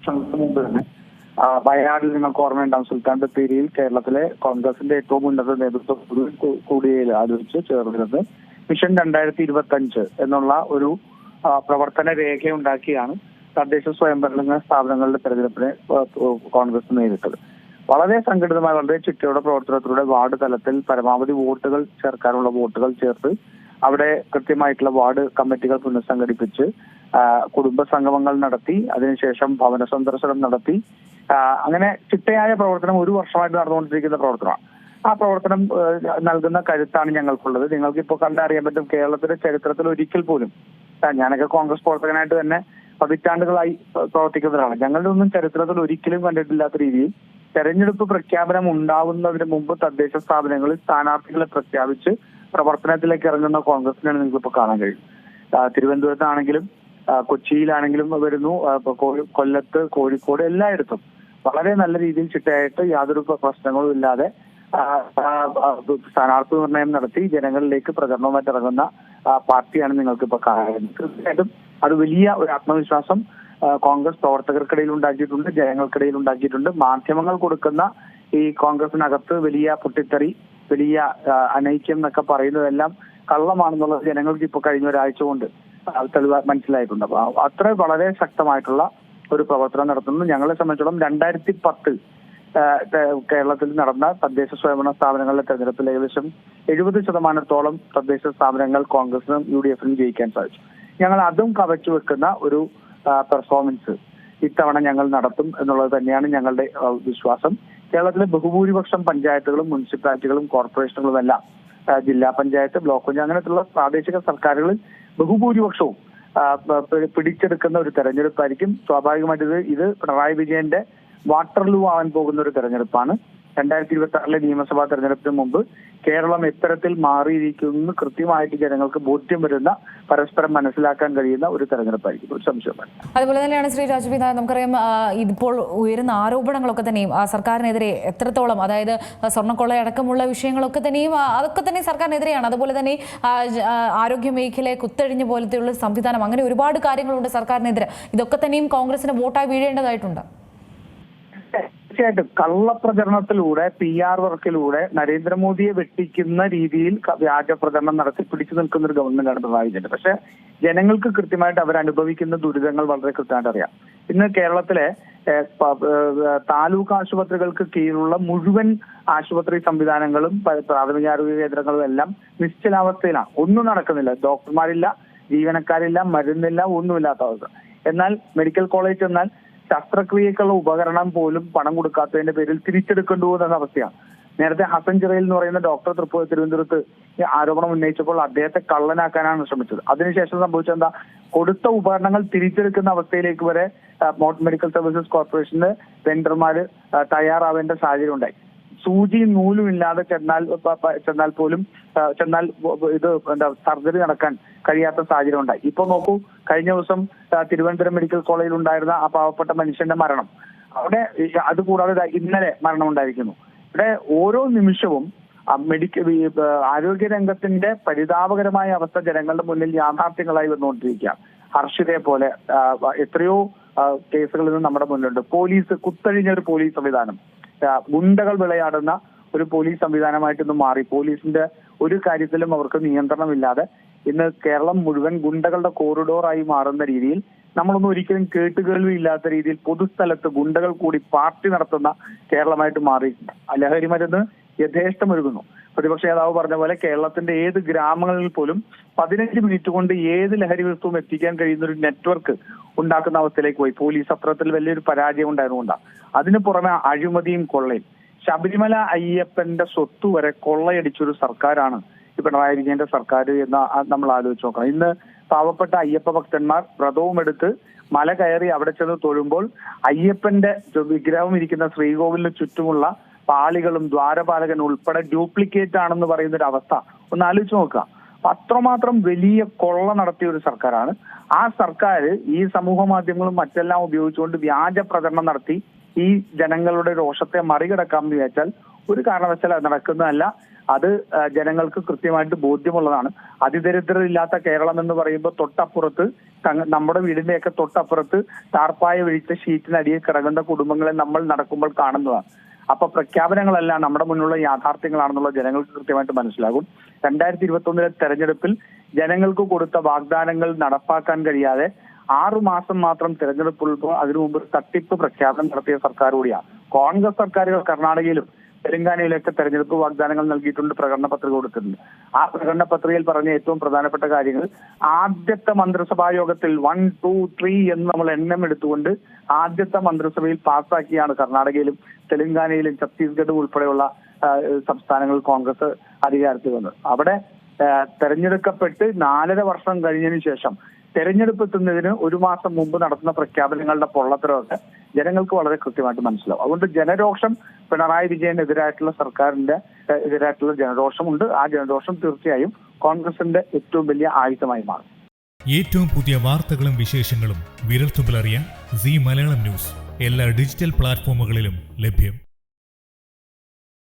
വർഷങ്ങൾക്ക് മുമ്പ് തന്നെ ആ, വയനാട്ടിൽ നിങ്ങൾക്ക് ഓർമ്മയുണ്ടാവും. സുൽത്താൻ ബത്തേരിയിൽ കേരളത്തിലെ കോൺഗ്രസിന്റെ ഏറ്റവും ഉന്നത നേതൃത്വം കൂടിയയിൽ ആലോചിച്ച് ചേർന്നിരുന്നത് മിഷൻ രണ്ടായിരത്തി ഇരുപത്തി അഞ്ച് എന്നുള്ള ഒരു പ്രവർത്തന രേഖയുണ്ടാക്കിയാണ് തദ്ദേശ സ്വയംഭരണ സ്ഥാപനങ്ങളുടെ തെരഞ്ഞെടുപ്പിനെ കോൺഗ്രസ് നേരിട്ടത്. വളരെ സംഘടിതമായ വളരെ ചിട്ടയുടെ പ്രവർത്തനത്തിലൂടെ വാർഡ് തലത്തിൽ പരമാവധി വോട്ടുകൾ ചേർക്കാനുള്ള വോട്ടുകൾ ചേർത്ത് അവിടെ കൃത്യമായിട്ടുള്ള വാർഡ് കമ്മിറ്റികൾ പുനഃസംഘടിപ്പിച്ച് കുടുംബ സംഗമങ്ങൾ നടത്തി അതിനുശേഷം ഭവന സന്ദർശനം നടത്തി. അങ്ങനെ ചിട്ടയായ പ്രവർത്തനം ഒരു വർഷമായിട്ട് നടന്നുകൊണ്ടിരിക്കുന്ന പ്രവർത്തനമാണ്. ആ പ്രവർത്തനം നൽകുന്ന കരുത്താണ് ഞങ്ങൾക്കുള്ളത്. നിങ്ങൾക്ക് ഇപ്പോൾ കണ്ടറിയാൻ പറ്റും കേരളത്തിന്റെ ചരിത്രത്തിൽ ഒരിക്കൽ പോലും ഞാനൊക്കെ കോൺഗ്രസ് പ്രവർത്തകനായിട്ട് തന്നെ പതിറ്റാണ്ടുകളായി പ്രവർത്തിക്കുന്നതാണ് ഞങ്ങളുടെ ഒന്നും ചരിത്രത്തിൽ ഒരിക്കലും കണ്ടിട്ടില്ലാത്ത രീതിയിൽ തെരഞ്ഞെടുപ്പ് പ്രഖ്യാപനം ഉണ്ടാവുന്നതിന് മുമ്പ് തദ്ദേശ സ്ഥാപനങ്ങളിൽ സ്ഥാനാർത്ഥികളെ പ്രഖ്യാപിച്ച് പ്രവർത്തനത്തിലേക്ക് ഇറങ്ങുന്ന കോൺഗ്രസിനാണ് നിങ്ങൾക്ക് ഇപ്പോൾ കാണാൻ കഴിയും തിരുവനന്തപുരത്താണെങ്കിലും കൊച്ചിയിലാണെങ്കിലും വരുന്നു. കൊല്ലത്ത് കോഴിക്കോട് എല്ലായിടത്തും. വളരെ നല്ല രീതിയിൽ ചിട്ടയായിട്ട് യാതൊരു പ്ര- പ്രശ്നങ്ങളും ഇല്ലാതെ സ്ഥാനാർത്ഥി നിർണയം നടത്തി ജനങ്ങളിലേക്ക് പ്രചരണവുമായിട്ട് ഇറങ്ങുന്ന പാർട്ടിയാണ് നിങ്ങൾക്ക് ഇപ്പൊ കാണുന്നത് തീർച്ചയായിട്ടും അത് വലിയ ഒരു ആത്മവിശ്വാസം കോൺഗ്രസ് പ്രവർത്തകർക്കിടയിൽ ഉണ്ടാക്കിയിട്ടുണ്ട് ജനങ്ങൾക്കിടയിൽ ഉണ്ടാക്കിയിട്ടുണ്ട്. മാധ്യമങ്ങൾ കൊടുക്കുന്ന ഈ കോൺഗ്രസിനകത്ത് വലിയ പൊട്ടിത്തെറി വലിയ അനൈക്യം എന്നൊക്കെ പറയുന്നതെല്ലാം കള്ളമാണെന്നുള്ളത് ജനങ്ങൾക്ക് ഇപ്പൊ കഴിഞ്ഞ ഒരാഴ്ച കൊണ്ട് തെളിവ് മനസ്സിലായിട്ടുണ്ട്. അപ്പൊ അത്ര വളരെ ശക്തമായിട്ടുള്ള ഒരു പ്രവർത്തനം നടത്തുന്നു. ഞങ്ങളെ സംബന്ധിച്ചിടത്തോളം രണ്ടായിരത്തി പത്ത് കേരളത്തിൽ നടന്ന തദ്ദേശ സ്വയംഭരണ സ്ഥാപനങ്ങളുടെ തെരഞ്ഞെടുപ്പിൽ ഏകദേശം എഴുപത് ശതമാനത്തോളം തദ്ദേശ സ്ഥാപനങ്ങൾ കോൺഗ്രസിനും യു ഡി എഫിനും ജയിക്കാൻ സാധിച്ചു. ഞങ്ങൾ അതും കവച്ചു വെക്കുന്ന ഒരു പെർഫോമൻസ് ഇത്തവണ ഞങ്ങൾ നടത്തും എന്നുള്ളത് തന്നെയാണ് ഞങ്ങളുടെ വിശ്വാസം. കേരളത്തിലെ ബഹുഭൂരിപക്ഷം പഞ്ചായത്തുകളും മുനിസിപ്പാലിറ്റികളും കോർപ്പറേഷനുകളും എല്ലാം ജില്ലാ പഞ്ചായത്ത് ബ്ലോക്ക് പഞ്ചായത്ത് അങ്ങനെയുള്ള പ്രാദേശിക സർക്കാരുകളിൽ ബഹുഭൂരിപക്ഷവും പിടിച്ചെടുക്കുന്ന ഒരു തെരഞ്ഞെടുപ്പായിരിക്കും. സ്വാഭാവികമായിട്ട് ഇത് ഇത് പിണറായി വിജയന്റെ വാട്ടർലൂ ആവാൻ പോകുന്ന ഒരു തെരഞ്ഞെടുപ്പാണ്. രണ്ടായിരത്തി ഇരുപത്തി ആറിലെ നിയമസഭാ തെരഞ്ഞെടുപ്പിന് മുമ്പ് കേരളം എത്തരത്തിൽ മാറിയിരിക്കുന്നു കൃത്യമായിട്ട് ജനങ്ങൾക്ക് ബോധ്യം വരുന്ന പരസ്പരം മനസ്സിലാക്കാൻ കഴിയുന്ന ഒരു തെരഞ്ഞെടുപ്പായിരിക്കും. ഒരു സംശയമാണ്. അതുപോലെ തന്നെയാണ് ശ്രീ രാജ്പി നമുക്കറിയാം ഇതിപ്പോൾ ഉയരുന്ന ആരോപണങ്ങളൊക്കെ തന്നെയും സർക്കാരിനെതിരെ എത്രത്തോളം അതായത് സ്വർണക്കൊള്ളയടക്കമുള്ള വിഷയങ്ങളൊക്കെ തന്നെയും അതൊക്കെ തന്നെ സർക്കാരിനെതിരെയാണ്. അതുപോലെ തന്നെ ആരോഗ്യ മേഖലയെ കുത്തഴിഞ്ഞ പോലത്തെയുള്ള സംവിധാനം അങ്ങനെ ഒരുപാട് കാര്യങ്ങളുണ്ട് സർക്കാരിനെതിരെ. ഇതൊക്കെ തന്നെയും കോൺഗ്രസിന് വോട്ടായി വീഴേണ്ടതായിട്ടുണ്ട്. തീർച്ചയായിട്ടും കള്ളപ്രചരണത്തിലൂടെ പി ആർ വർക്കിലൂടെ നരേന്ദ്രമോദിയെ വെട്ടിക്കുന്ന രീതിയിൽ വ്യാജ പ്രചരണം നടത്തി പിടിച്ചു നിൽക്കുന്ന ഒരു ഗവൺമെന്റാണ് പിണറായി വിജയൻ. പക്ഷെ ജനങ്ങൾക്ക് കൃത്യമായിട്ട് അവർ അനുഭവിക്കുന്ന ദുരിതങ്ങൾ വളരെ കൃത്യമായിട്ട് അറിയാം. ഇന്ന് കേരളത്തിലെ താലൂക്ക് ആശുപത്രികൾക്ക് കീഴിലുള്ള മുഴുവൻ ആശുപത്രി സംവിധാനങ്ങളും പ്രാഥമിക ആരോഗ്യ കേന്ദ്രങ്ങളും എല്ലാം നിശ്ചലാവസ്ഥയിലാണ്. ഒന്നും നടക്കുന്നില്ല. ഡോക്ടർമാരില്ല ജീവനക്കാരില്ല മരുന്നില്ല ഒന്നുമില്ലാത്ത അവസ്ഥ. എന്നാൽ മെഡിക്കൽ കോളേജ് ചെന്നാൽ ശസ്ത്രക്രിയക്കുള്ള ഉപകരണം പോലും പണം കൊടുക്കാത്തതിന്റെ പേരിൽ തിരിച്ചെടുക്കേണ്ടി എന്ന അവസ്ഥയാണ്. നേരത്തെ ഹസൻ ചിറയിൽ എന്ന് പറയുന്ന ഡോക്ടർ തൃപ്പൂർ തിരുവനന്തപുരത്ത് ആരോപണം ഉന്നയിച്ചപ്പോൾ അദ്ദേഹത്തെ കള്ളനാക്കാനാണ് ശ്രമിച്ചത്. അതിനുശേഷം സംഭവിച്ചത് എന്താ? കൊടുത്ത ഉപകരണങ്ങൾ തിരിച്ചെടുക്കുന്ന അവസ്ഥയിലേക്ക് വരെ മെഡിക്കൽ സർവീസസ് കോർപ്പറേഷന് വെണ്ടർമാര് തയ്യാറാവേണ്ട സാഹചര്യം ഉണ്ടായി. സൂചിയും നൂലും ഇല്ലാതെ ചെന്നാൽ ചെന്നാൽ പോലും ചെന്നാൽ ഇത് എന്താ സർജറി നടക്കാൻ കഴിയാത്ത സാഹചര്യം ഉണ്ടായി. ഇപ്പൊ നോക്കൂ കഴിഞ്ഞ ദിവസം തിരുവനന്തപുരം മെഡിക്കൽ കോളേജിൽ ഉണ്ടായിരുന്ന ആ പാവപ്പെട്ട മനുഷ്യന്റെ മരണം. അവിടെ അതുകൂടാതെ ഇന്നലെ മരണം ഉണ്ടായിരിക്കുന്നു. ഇവിടെ ഓരോ നിമിഷവും മെഡിക്കൽ ആരോഗ്യ രംഗത്തിന്റെ പരിതാപകരമായ അവസ്ഥ ജനങ്ങളുടെ മുന്നിൽ യാഥാർത്ഥ്യങ്ങളായി വന്നുകൊണ്ടിരിക്കുക. ഹർഷിതയെ പോലെ എത്രയോ കേസുകളിൽ നിന്ന് നമ്മുടെ മുന്നിലുണ്ട്. പോലീസ് കുത്തഴിഞ്ഞ ഒരു പോലീസ് സംവിധാനം. ഗുണ്ടകൾ വിളയാടുന്ന ഒരു പോലീസ് സംവിധാനമായിട്ടൊന്നും മാറി. പോലീസിന്റെ ഒരു കാര്യത്തിലും അവർക്ക് നിയന്ത്രണമില്ലാതെ ഇന്ന് കേരളം മുഴുവൻ ഗുണ്ടകളുടെ കോറിഡോറായി മാറുന്ന രീതിയിൽ നമ്മളൊന്നും ഒരിക്കലും കേട്ടുകേൾവി ഇല്ലാത്ത രീതിയിൽ പൊതുസ്ഥലത്ത് ഗുണ്ടകൾ കൂടി പാർട്ടി നടത്തുന്ന കേരളമായിട്ട് മാറി. ലഹരി മരുന്ന് യഥേഷ്ടമൊരുങ്ങുന്നു പ്രതിപക്ഷ നേതാവ് പറഞ്ഞ പോലെ കേരളത്തിന്റെ ഏത് ഗ്രാമങ്ങളിൽ പോലും പതിനഞ്ച് മിനിറ്റ് കൊണ്ട് ഏത് ലഹരി വസ്തുവും എത്തിക്കാൻ കഴിയുന്ന ഒരു നെറ്റ്വർക്ക് ഉണ്ടാക്കുന്ന അവസ്ഥയിലേക്ക് പോയി. പോലീസ് അത്രത്തിൽ വലിയൊരു പരാജയം ഉണ്ടായിരുന്നുകൊണ്ടാണ് അതിന് പുറമെ അഴിമതിയും കൊള്ളയും. ശബരിമല അയ്യപ്പന്റെ സ്വത്ത് വരെ കൊള്ളയടിച്ചൊരു സർക്കാരാണ് ഈ പിണറായി വിജയന്റെ സർക്കാർ എന്ന് നമ്മൾ ആലോചിച്ച് നോക്കണം. ഇന്ന് പാവപ്പെട്ട അയ്യപ്പ ഭക്തന്മാർ വ്രതവും എടുത്ത് മല കയറി അവിടെ ചെന്ന് തൊഴുമ്പോൾ അയ്യപ്പന്റെ വിഗ്രഹം ഇരിക്കുന്ന ശ്രീകോവിലിന് ചുറ്റുമുള്ള പാളികളും ദ്വാരപാലകൻ ഉൾപ്പെടെ ഡ്യൂപ്ലിക്കേറ്റ് ആണെന്ന് പറയുന്ന ഒരു അവസ്ഥ ഒന്ന് ആലോചിച്ച് നോക്കുക. അത്രമാത്രം വലിയ കൊള്ള നടത്തിയ ഒരു സർക്കാരാണ്. ആ സർക്കാർ ഈ സമൂഹ മാധ്യമങ്ങളും മറ്റെല്ലാം ഉപയോഗിച്ചുകൊണ്ട് വ്യാജ പ്രചരണം നടത്തി ഈ ജനങ്ങളുടെ രോഷത്തെ മറികടക്കാമെന്ന് വിചാരിച്ചാൽ ഒരു കാരണവശാൽ അത് നടക്കുന്നതല്ല. അത് ജനങ്ങൾക്ക് കൃത്യമായിട്ട് ബോധ്യമുള്ളതാണ്. അതിദരിദ്രരില്ലാത്ത കേരളം എന്ന് പറയുമ്പോൾ തൊട്ടപ്പുറത്ത് നമ്മുടെ വീടിന്റെയൊക്കെ തൊട്ടപ്പുറത്ത് ടാർപ്പായ വിഴിച്ച ഷീറ്റിനടിയിൽ കിടക്കുന്ന കുടുംബങ്ങളെ നമ്മൾ നടക്കുമ്പോൾ കാണുന്നതാണ്. അപ്പൊ പ്രഖ്യാപനങ്ങളെല്ലാം നമ്മുടെ മുന്നിലുള്ള യാഥാർത്ഥ്യങ്ങളാണെന്നുള്ള ജനങ്ങൾക്ക് കൃത്യമായിട്ട് മനസ്സിലാകും. രണ്ടായിരത്തി ഇരുപത്തി ഒന്നിലെ തെരഞ്ഞെടുപ്പിൽ ജനങ്ങൾക്ക് കൊടുത്ത വാഗ്ദാനങ്ങൾ നടപ്പാക്കാൻ കഴിയാതെ ആറു മാസം മാത്രം തെരഞ്ഞെടുപ്പുള്ളപ്പോൾ അതിനു മുമ്പ് തട്ടിപ്പ് പ്രഖ്യാപനം നടത്തിയ സർക്കാർ കൂടിയാണ് കോൺഗ്രസ് സർക്കാരുകൾ കർണാടകയിലും തെലങ്കാനയിലൊക്കെ തെരഞ്ഞെടുപ്പ് വാഗ്ദാനങ്ങൾ നൽകിയിട്ടുണ്ട് പ്രകടന പത്രിക കൊടുത്തിട്ടുണ്ട്. ആ പ്രകടന പത്രികയിൽ പറഞ്ഞ ഏറ്റവും പ്രധാനപ്പെട്ട കാര്യങ്ങൾ ആദ്യത്തെ മന്ത്രിസഭാ യോഗത്തിൽ വൺ ടു ത്രീ എന്ന് നമ്മൾ എണ്ണം എടുത്തുകൊണ്ട് ആദ്യത്തെ മന്ത്രിസഭയിൽ പാസ്സാക്കിയാണ് കർണാടകയിലും തെലങ്കാനയിലും ഛത്തീസ്ഗഡും ഉൾപ്പെടെയുള്ള സംസ്ഥാനങ്ങൾ കോൺഗ്രസ് അധികാരത്തിൽ വന്നത്. അവിടെ തെരഞ്ഞെടുക്കപ്പെട്ട് നാലര വർഷം കഴിഞ്ഞതിന് ശേഷം തെരഞ്ഞെടുപ്പ് എത്തുന്നതിന് ഒരു മാസം മുമ്പ് നടത്തുന്ന പ്രഖ്യാപനങ്ങളുടെ പൊള്ളത്തരമൊക്കെ ജനങ്ങൾക്ക് വളരെ കൃത്യമായിട്ട് മനസ്സിലാവും. അതുകൊണ്ട് ജനരോഷം പിണറായി വിജയനെതിരായിട്ടുള്ള സർക്കാരിന്റെ എതിരായിട്ടുള്ള ജനരോഷമുണ്ട്. ആ ജനരോഷം തീർച്ചയായും കോൺഗ്രസിന്റെ ഏറ്റവും വലിയ ആയുധമായി മാറും. ഏറ്റവും പുതിയ വാർത്തകളും വിശേഷങ്ങളും വിരൽത്തുമ്പിലറിയാൻ സി മലയാളം ന്യൂസ്. എല്ലാ ഡിജിറ്റൽ പ്ലാറ്റ്ഫോമുകളിലും ലഭ്യം.